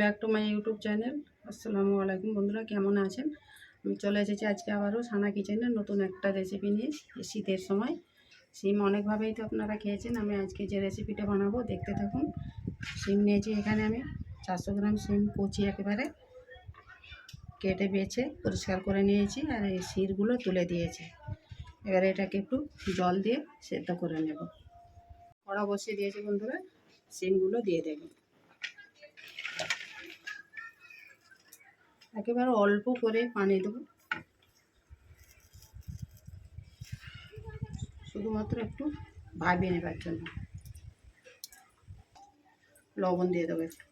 Back to my YouTube channel. আসসালামু আলাইকুম বন্ধুরা, কেমন আছেন? আমি চলে এসেছি আজকে আবারও সানা কিচেনের নতুন একটা রেসিপি নিয়ে শীতের সময়। সিম অনেকভাবেই তো আপনারা খেয়েছেন, আমি আজকে যে রেসিপিটা বানাবো দেখতে থাকুন। সিম নিয়েছি এখানে আমি চারশো গ্রাম সিম কচি একেবারে কেটে বেছে পরিষ্কার করে নিয়েছি আর এই শিরগুলো তুলে দিয়েছি। এবারে এটাকে একটু জল দিয়ে সেদ্ধ করে নেব। কড়া বসিয়ে দিয়েছি বন্ধুরা সিমগুলো দিয়ে দেবো। একেবারে অল্প করে পানি দেবো। শুধুমাত্র একটু ভাবিয়ে নেবার জন্য। লবণ দিয়ে দেবো একটু।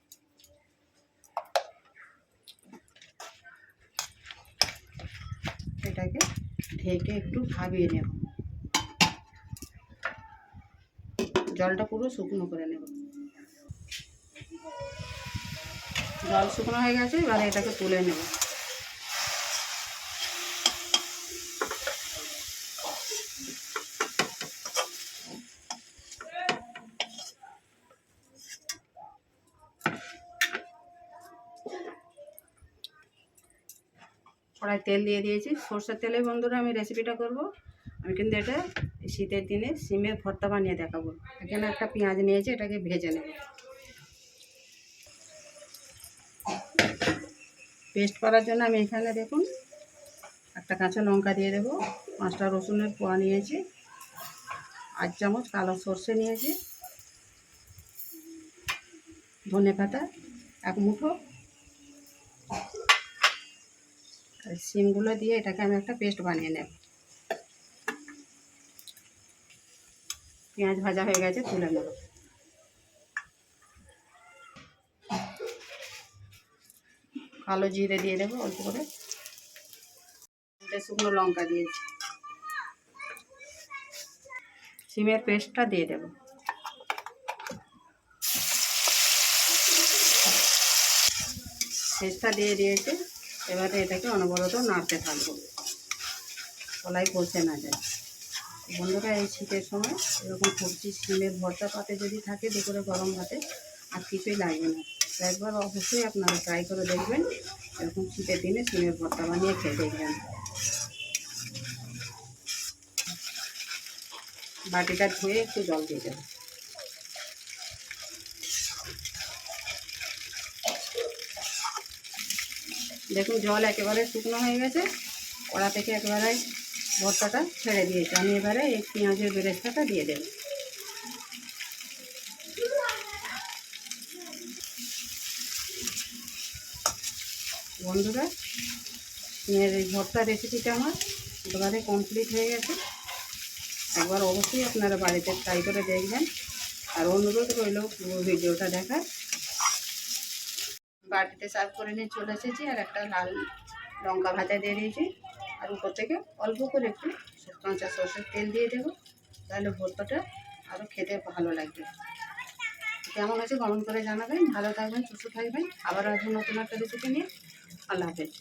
এটাকে ঢেকে একটু ভাবিয়ে নেব। জলটা পুরো শুকনো করে নেব। জল শুকনো হয়ে গেছে, এবারে এটাকে তুলে নেব। কড়াই তেল দিয়ে দিয়েছি। সর্ষের তেলে বন্ধুরা আমি রেসিপিটা করব। আমি কিন্তু এটা শীতের দিনে সিমের ভর্তা বানিয়ে দেখাবো। এখানে একটা পেঁয়াজ নিয়েছি, এটাকে ভেজে নেব। পেস্ট করার জন্য আমি এখানে দেখুন, একটা কাঁচা লঙ্কা দিয়ে দেবো, পাঁচটা রসুনের পোয়া নিয়েছি, আট চামচ কালো সর্ষে নিয়েছি, ধনে পাতা, এক মুঠো। সিমগুলো দিয়ে এটাকে আমি একটা পেস্ট বানিয়ে নেব। পেঁয়াজ ভাজা হয়ে গেছে, তুলে নেব। কালো জিরে দিয়ে দেবো, অল্প করে। শুকনো লঙ্কা দিয়েছি। সিমের পেস্টটা দিয়ে দেবো। পেস্টটা দিয়ে দিয়েছে, এবারে এটাকে অনবরত নাড়তে থাকব। কলাই বলতে না যায়। বন্ধুরা, এই শীতের সময় এরকম সবজি, সিমের ভর্তা পাতে যদি থাকে দুপুরে গরম ভাতে, আর কিছুই লাগবে না। একবার অবশ্যই আপনারা ট্রাই করে দেখবেন। এরকম শীতের দিনে সিমের ভর্তা বানিয়ে খেয়ে দেখবেন। বাটিটা ধুয়ে একটু জল দিয়ে দেবেন। দেখুন, জল একেবারে শুকনো হয়ে গেছে। কড়া থেকে একেবারে ভর্তাটা ছেড়ে দিয়েছে। আমি এবারে এই পেঁয়াজের বেরেস্তাটা দিয়ে দেব। বন্ধুরা পেঁয়াজ এই ভর্তা রেসিপিটা আমার একেবারে কমপ্লিট হয়ে গেছে। একবার অবশ্যই আপনারা বাড়িতে ট্রাই করে দেখবেন। আর অনুরোধ রইল ভিডিওটা দেখার। বাটিতে সার্ভ করে নিয়ে চলে এসেছি আর একটা লাল লঙ্কা ভাজা দিয়ে দিয়েছি। আর উপর থেকে অল্প করে একটু কাঁচা সর্ষের তেল দিয়ে দেবো। তাহলে ভর্তাটা আরও খেতে ভালো লাগবে। কেমন আছে কমেন্ট করে জানাবেন। ভালো থাকবেন, সুস্থ থাকবেন। আবার আসবেন নতুন একটা রেসিপি নিয়ে আল্লাহ হাফেজ।